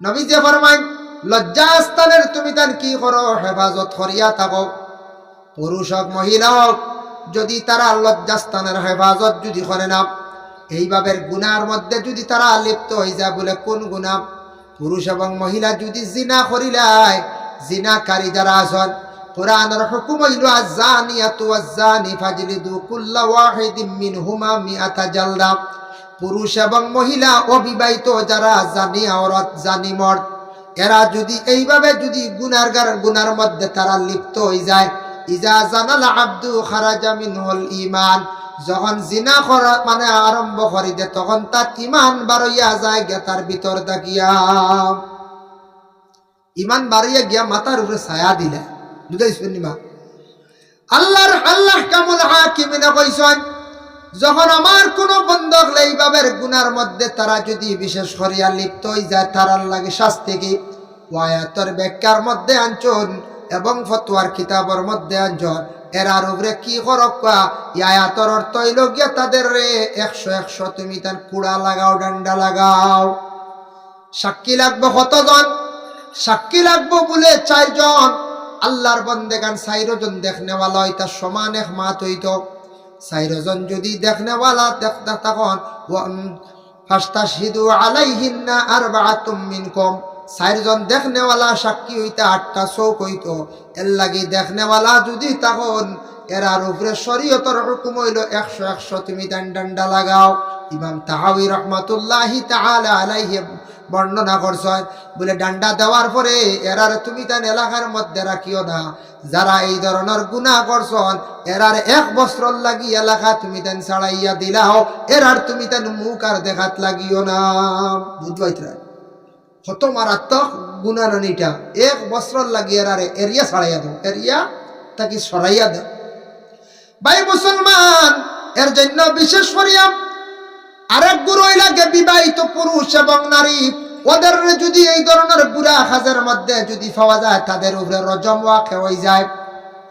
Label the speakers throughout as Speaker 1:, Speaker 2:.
Speaker 1: নবী যে ফরমাইন লজ্জাস্থানের তুমি তান কি করো? হেফাজত করিয়া থাকো। পুরুষ হোক, মহিলা হোক, যদি তারা লজ্জাস্থানের হেফাজত যদি করে না এইভাবে গুনার মধ্যে যদি তারা লিপ্ত হয়ে যায় বলে কোন গুণা? পুরুষ এবং মহিলা যদি জিনা করিলায়, জিনাকারী যারা আছেন, কোরআনের হুকুম হইল আজানিয়াতু আজানি ফাজলিদু কুল্লা ওয়াহিদিম মিনহুমা মিআতা জালদা। পুরুষ এবং মহিলা অবিবাহিত যারা জানি আওরাত জানি মর্দ এরা যদি এইভাবে যদি গুনারগার গুনার মধ্যে তারা লিপ্ত হয়ে যায়, ইজা জানাল আব্দু খারাজা হল ইমান যখন জিনা করা মানে আরম্ভ করি দে, তখন তার ইমান বারইয়া যায় গে তার ভিতর দাগিয়া ইমান বাড়িয়া গিয়া মাথার উপরে ছায়া দিলে। বুঝাইছেন মা আল্লাহর আল্লাহ কামুল হাকিমিনা কইছেন যখন আমার কোন বন্ধক এইভাবে গুনার মধ্যে তারা যদি বিশেষ করিয়া লিপ্ত হয়ে যায়, তারার লাগে শাস্তি কি? ওয়ায়াতর ব্যাখ্যার মধ্যে আঞ্চন এবং ফতোয়ার কিতাবের মধ্যে আঞ্চন এরার উপরে কি করক্কা ইয়ায়াতর অর্থ হইল গিয়া তাদের রে, একশো একশো তুমি তার কুড়া লাগাও, ডান্ডা লাগাও। সাক্ষী লাগবে কতজন? সাক্ষী লাগবো বলে চারজন। আল্লাহর বন্দেগান চাইরজন দেখনেওয়ালা হইতা সমান এক মাত হইত। চাইরজন যদি দেখনেওয়ালা দেখতে তখন ফাস্তা সিধু আলাইহিন্না আর বাহাতুম মিনকম চারজন দেখনেওয়ালা সাক্ষী হইতে আটটা চৌক হইত। এর লাগি দেখনেওয়ালা যদি তখন এরার উপরে শরীয়তর হুকুম হইল একশো একশো তুমি দান ডান্ডা লাগাও। ইমাম তাহাবি রহমাতুল্লাহি তাআলা আলাইহি বর্ণনা করছেন, বলে ডান্ডা দেওয়ার পরে এরার তুমি তান এলাকার মধ্যে রাখিও না। যারা এই ধরনের গুনাহ করছন, এরার এক বস্ত্র লাগি এলাকা তুমি তান ছাড়াইয়া দিলাও, এরার তুমি তেন মুখ আর দেখাত লাগিও না। বুঝবাইতরা কত মারাত্মক গুণানিটা এক বস্ত্র লাগি এরারে এরিয়া ছাড়াইয়া দাও। এরিয়া তাকে সরাইয়া দাও। ভাই মুসলমান, এর জন্য বিশেষ করিয়া আরেক গুরুই লাগে বিবাহিত পুরুষ এবং নারী। ওদের যদি এই ধরনের বুড়া খাজের মধ্যে যদি পাওয়া যায়, তাদের উপরে রজম ওয়াকে হয়ে যায়।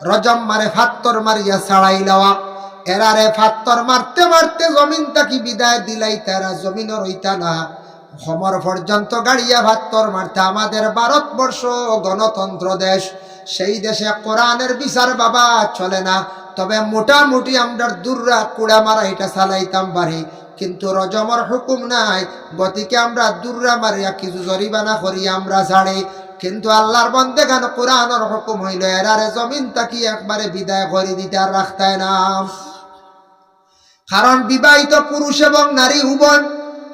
Speaker 1: রজম মারে ফাত্তর মারিয়া ছাড়াই লওয়া। এরারে ফাত্তর মারতে মারতে জমিন তাকি বিদায় দিলাই, তারা জমিনও রইতা না। সমর পর্যন্ত গাড়িয়া ভাত্তর মারতে আমাদের ভারতবর্ষ গণতন্ত্র দেশ। সেই দেশে কোরআনের বিচার বাবা চলে না। তবে মোটামুটি আমরা দূররা কুড়া মারা এটা চালাইতাম পারি কিন্তু রজমর হুকুম নাই। গতিকে আমরা দূররা মারিয়া কিছু জরিমানা করি, আমরা ছাড়ি কিন্তু আল্লাহর বন্দে কেন কোরআনের হুকুম হইল, এরারে জমিন তাকি একবারে বিদায় করে দিতে আর রাখতায় না। কারণ বিবাহিত পুরুষ এবং নারী উভয়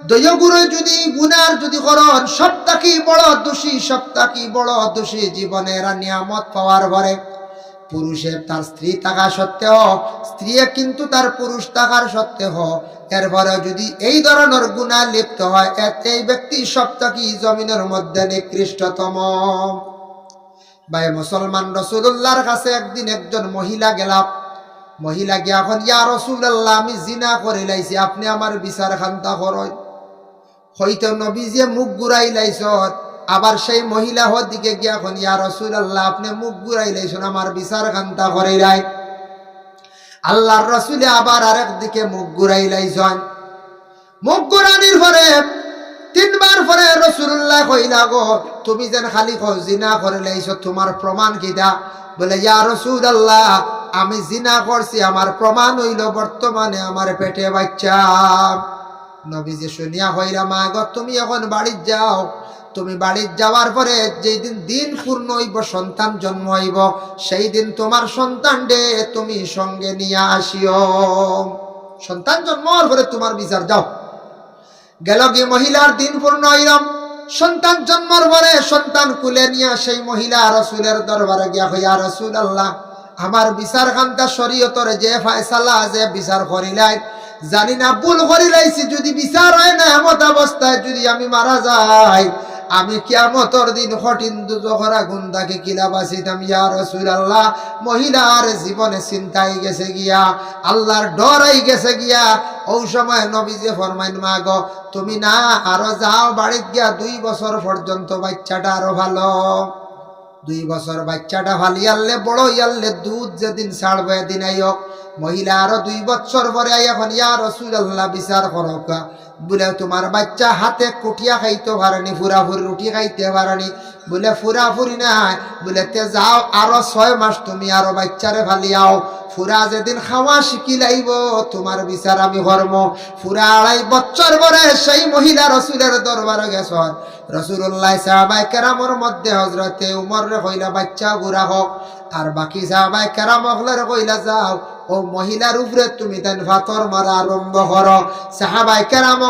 Speaker 1: দৈগুরু যদি গুনার যদি করন সপ্তাকি বড় দোষী সপ্তাকি বড় দোষী। জীবনে এরা নিয়ামত পাওয়ার ঘরে পুরুষের তার স্ত্রী থাকা সত্ত্বেও স্ত্রী কিন্তু তার পুরুষ থাকার সত্ত্বেও এরপরে যদি এই ধরনের গুণা লিপ্ত হয় এতে ব্যক্তি সপ্তাকি জমিনের মধ্যে নিকৃষ্টতম। ভাই, মুসলমান রসুল্লাহর কাছে একদিন একজন মহিলা গেলাম। মহিলা গিয়া এখন ইয়া রসুল্লাহ আমি জিনা করে লাইছি, আপনি আমার বিচার খান্তা করয় হয়তো নবী যে মুখ ঘুরাই লাইছত আবার সেই মহিলা হর দিকে গিয়া এখন, ইয়া রসুল আল্লাহ আপনি মুখ ঘুরাই লাইছেন আমার বিচার খান্তা করে লাই আল্লাহর রসুলে আবার আরেক দিকে মুখ ঘুরাই লাইছেন মুখ ঘুরানির পরে, তিনবার পরে রসুল্লাহ কইলা গো তুমি যেন খালি জিনা করে লাইছ, তোমার প্রমাণ কিটা? বলে, ইয়া রসুল আল্লাহ আমি জিনা করছি, আমার প্রমাণ হইল বর্তমানে আমার পেটে বাচ্চা। নবীজি শুনিয়া হইরা মা গো, তুমি এখন বাড়ির যাও। তুমি বাড়ির যাওয়ার পরে যেই দিন দিন পূর্ণ হইব, সন্তান জন্ম হইব সেই দিন তোমার সন্তান ডে তুমি সঙ্গে নিয়ে আসিও। সন্তান জন্ম হওয়ার পরে তোমার বিচার যাও গেল গিয়ে মহিলার দিন পূর্ণ হইলাম। সন্তান জন্মর পরে সন্তান কুলে নিয়ে সেই মহিলা রসুলের দরবারে গিয়া হইয়া রসুল আল্লাহ আমার বিচার খান্তা শরীয়তর যে ফায়সালা যে বিচার করিলাই। জানি না, ভুল করিলাইছি, যদি বিচার হয় না, এমত অবস্থায় যদি আমি মারা যাই আমি কিয়ামতর দিন কঠিন দুজখরা গুন্দাকে কিলা বাঁচিতাম। ইয়া রসুল আল্লাহ মহিলার জীবনে চিন্তাই গেছে গিয়া, আল্লাহর ডরাই গেছে গিয়া ওই সময় নবীজে ফরমাইন মা গো তুমি না আরও যাও, বাড়িত গিয়া দুই বছর পর্যন্ত বাচ্চাটা আরও ভালো। দুই বছর বাচ্চাটা আনলে বড় ইয়াল্লে দুধ যেদিন ছাড়বে এদিন আইক মহিলা আরও দুই বছর পরে এখন ইয়া রসুল আল্লাহ বিচার করক বলে, তোমার বাচ্চা হাতে কুটিয়া খাইতে পারেনি, ফুরাফুরি রুটি খাইতে পারেনি। বলে, ফুরাফুরি নাই। বলে, তে যাও, আরও ছয় মাস তুমি আরও বাচ্চারে ফালিয়াও ফুরা যেদিন খাওয়া শিখি লাইব, তোমার বিচার আমি কর্ম ফুরা আড়াই বছর পরে সেই মহিলা রসুলের দরবারে গেছ রসুল্লাহ সাহাবাই কেরামর মধ্যে হজরতে উমর কইলা, বাচ্চা গুড়া হোক, আর বাকি সাহাবাই কেরাম হকলের কইলা, যাও ও মহিলার উপরে তুমি দেন ফাতর মারা আরম্ভ করো। সাহাবাই কেরাম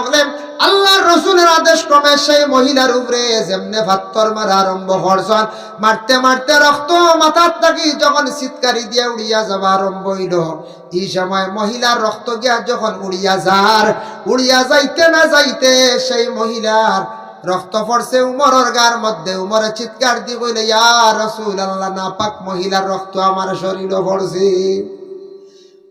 Speaker 1: আল্লাহর রসুলের আদেশ ক্রমে সেই মহিলার উপরে যেমনে ফাত্তর মারা আরম্ভ করছন, মারতে মারতে রক্ত মাথার থাকি যখন চিৎকারি দিয়ে উড়িয়া যাবা আরম্ভ হইল। এই সময় মহিলার রক্ত গিয়া যখন উড়িয়া যার, উড়িয়া যাইতে না যাইতে সেই মহিলার রক্ত পড়ছে উমরের গার মধ্যে। উমরে চিৎকার দিয়ে কইলে ইয়া রসুল আল্লাহ না পাক মহিলার রক্ত আমার শরীরে পড়ছে।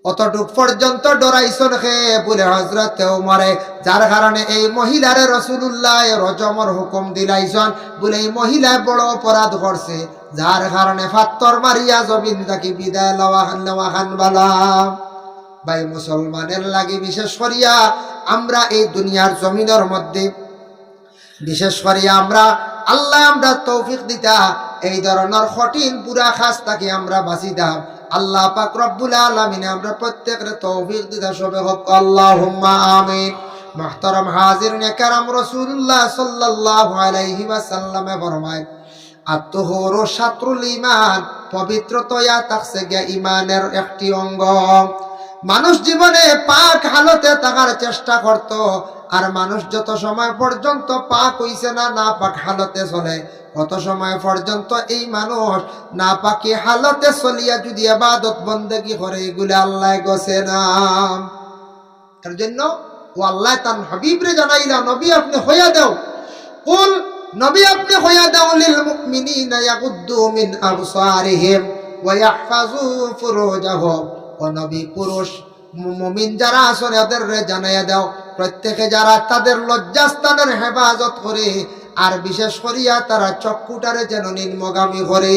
Speaker 1: অতটুক পর্যন্ত ডরাইছন খে বলে হজরত উমরে, যার কারণে এই মহিলারে রসুল্লাহ রজমর হুকুম দিলাইছন বলে এই মহিলা বড় অপরাধ করছে, যার কারণে ফাত্তর মারিয়া জমিন তাকে বিদায় লওয়া খান নেওয়া খান বালা ভাই, মুসলমানের লাগে বিশেষ করিয়া আমরা এই দুনিয়ার জমিনের মধ্যে, বিশেষ করে আমরা আল্লাহ আমরা তৌফিক দিতা, এই ধরনের কঠিন পুরা খাস তাকে আমরা বাঁচিতাম। আল্লাহ পাক রব্বুল আলমিনে আমরা প্রত্যেকের তৌফিক দিদা সবে হোক। আল্লাহ আমিন। মাহতারাম হাজির নেকারাম রসুল্লাহ সাল্লাল্লাহু আলাইহি ওয়াসাল্লামে ফরমায় আত্মহর শাত্রুল ইমান পবিত্রতয়া তাকসে গিয়া ইমানের একটি অঙ্গ। মানুষ জীবনে পাক হালতে থাকার চেষ্টা করত, আর মানুষ যত সময় পর্যন্ত পাক হইছে না না পাক হালতে চলে। কত সময় পর্যন্ত এই মানুষ না পাকি হালতে চলিয়া যদি আবাদত বন্দেগি করে, এগুলো আল্লাহ গছে না। তার জন্য ও আল্লাহ তার হাবিবরে জানাইলা, নবী আপনি হইয়া দেও। কুল, নবী আপনি হইয়া দাও, লিল মুমিনিনা ইয়াগুদ্দু মিন আবসারিহিম ওয়া ইয়াহফাজু ফুরুজাহুম। ও নবী, পুরুষ মুমিন যারা আসলে ওদের জানাইয়া দাও। প্রত্যেকে যারা তাদের লজ্জাস্থানের হেফাজত করে আর বিশেষ করিয়া তারা চক্ষুটারে যেন নিম্নগামী করে।